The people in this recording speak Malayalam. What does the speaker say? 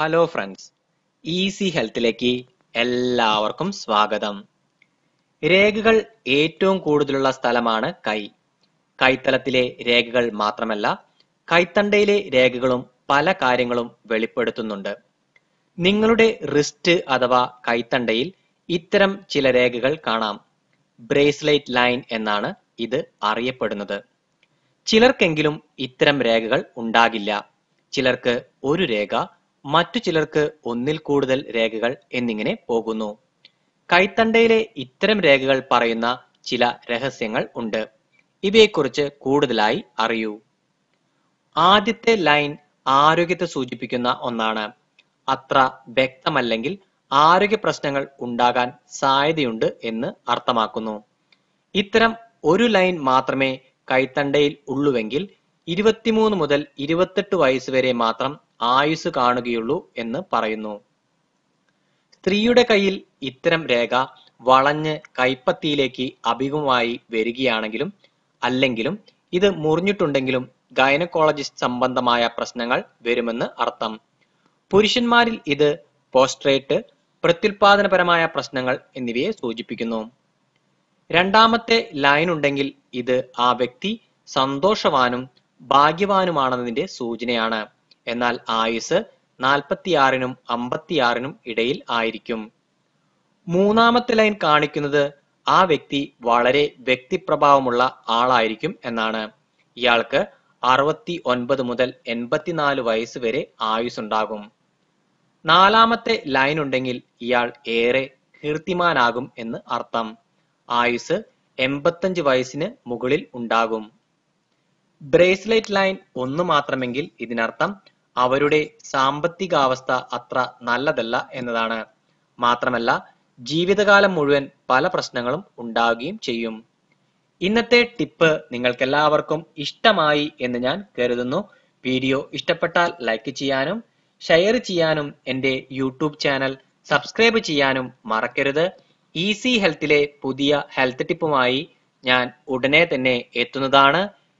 ഹലോ ഫ്രണ്ട്സ് ഈസി ഹെൽത്തിലേക്ക് എല്ലാവർക്കും സ്വാഗതം. രേഖകൾ ഏറ്റവും കൂടുതലുള്ള സ്ഥലമാണ് കൈ. കൈത്തലത്തിലെ രേഖകൾ മാത്രമല്ല കൈത്തണ്ടയിലെ രേഖകളും പല കാര്യങ്ങളും വെളിപ്പെടുത്തുന്നുണ്ട്. നിങ്ങളുടെ റിസ്റ്റ് അഥവാ കൈത്തണ്ടയിൽ ഇത്തരം ചില രേഖകൾ കാണാം. ബ്രേസ്ലൈറ്റ് ലൈൻ എന്നാണ് ഇത് അറിയപ്പെടുന്നത്. ചിലർക്കെങ്കിലും ഇത്തരം രേഖകൾ ഉണ്ടാകില്ല. ചിലർക്ക് ഒരു രേഖ മറ്റു ചിലർക്ക് ഒന്നിൽ കൂടുതൽ രേഖകൾ എന്നിങ്ങനെ പോകുന്നു. കൈത്തണ്ടയിലെ ഇത്തരം രേഖകൾ പറയുന്ന ചില രഹസ്യങ്ങൾ ഉണ്ട്. ഇവയെക്കുറിച്ച് കൂടുതലായി അറിയൂ. ആദ്യത്തെ ലൈൻ ആരോഗ്യത്തെ സൂചിപ്പിക്കുന്ന ഒന്നാണ്. അത്ര വ്യക്തമല്ലെങ്കിൽ ആരോഗ്യ പ്രശ്നങ്ങൾ ഉണ്ടാകാൻ സാധ്യതയുണ്ട് എന്ന് അർത്ഥമാക്കുന്നു. ഇത്തരം ഒരു ലൈൻ മാത്രമേ കൈത്തണ്ടയിൽ ഉള്ളുവെങ്കിൽ ഇരുപത്തിമൂന്ന് മുതൽ ഇരുപത്തെട്ട് വയസ്സ് വരെ മാത്രം ആയുസ് കാണുകയുള്ളൂ എന്ന് പറയുന്നു. സ്ത്രീയുടെ കയ്യിൽ ഇത്തരം രേഖ വളഞ്ഞ് കൈപ്പത്തിയിലേക്ക് അഭിമുഖമായി വരികയാണെങ്കിലും അല്ലെങ്കിലും ഇത് മുറിഞ്ഞിട്ടുണ്ടെങ്കിലും ഗൈനക്കോളജിസ്റ്റ് സംബന്ധമായ പ്രശ്നങ്ങൾ വരുമെന്ന് അർത്ഥം. പുരുഷന്മാരിൽ ഇത് പോസ്ട്രേറ്റ് പ്രത്യുൽപാദനപരമായ പ്രശ്നങ്ങൾ എന്നിവയെ സൂചിപ്പിക്കുന്നു. രണ്ടാമത്തെ ലൈൻ ഉണ്ടെങ്കിൽ ഇത് ആ വ്യക്തി സന്തോഷവാനും ഭാഗ്യവാനുമാണെന്നതിന്റെ സൂചനയാണ്. എന്നാൽ ആയുസ് നാൽപ്പത്തിയാറിനും അമ്പത്തിയാറിനും ഇടയിൽ ആയിരിക്കും. മൂന്നാമത്തെ ലൈൻ കാണിക്കുന്നത് ആ വ്യക്തി വളരെ വ്യക്തിപ്രഭാവമുള്ള ആളായിരിക്കും എന്നാണ്. ഇയാൾക്ക് അറുപത്തി ഒൻപത് മുതൽ എൺപത്തിനാല് വയസ്സ് വരെ ആയുസ്സുണ്ടാകും. നാലാമത്തെ ലൈൻ ഉണ്ടെങ്കിൽ ഇയാൾ ഏറെ കീർത്തിമാനാകും എന്ന് അർത്ഥം. ആയുസ് എൺപത്തഞ്ച് വയസ്സിന് മുകളിൽ ഉണ്ടാകും. ബ്രേസ്ലെറ്റ് ലൈൻ ഒന്ന് മാത്രമെങ്കിൽ ഇതിനർത്ഥം അവരുടെ സാമ്പത്തികാവസ്ഥ അത്ര നല്ലതല്ല എന്നതാണ്. മാത്രമല്ല ജീവിതകാലം മുഴുവൻ പല പ്രശ്നങ്ങളും ഉണ്ടാകുകയും ചെയ്യും. ഇന്നത്തെ ടിപ്പ് നിങ്ങൾക്കെല്ലാവർക്കും ഇഷ്ടമായി എന്ന് ഞാൻ കരുതുന്നു. വീഡിയോ ഇഷ്ടപ്പെട്ടാൽ ലൈക്ക് ചെയ്യാനും ഷെയർ ചെയ്യാനും എന്റെ യൂട്യൂബ് ചാനൽ സബ്സ്ക്രൈബ് ചെയ്യാനും മറക്കരുത്. ഈസി ഹെൽത്തിലെ പുതിയ ഹെൽത്ത് ടിപ്പുമായി ഞാൻ ഉടനെ തന്നെ എത്തുന്നതാണ്.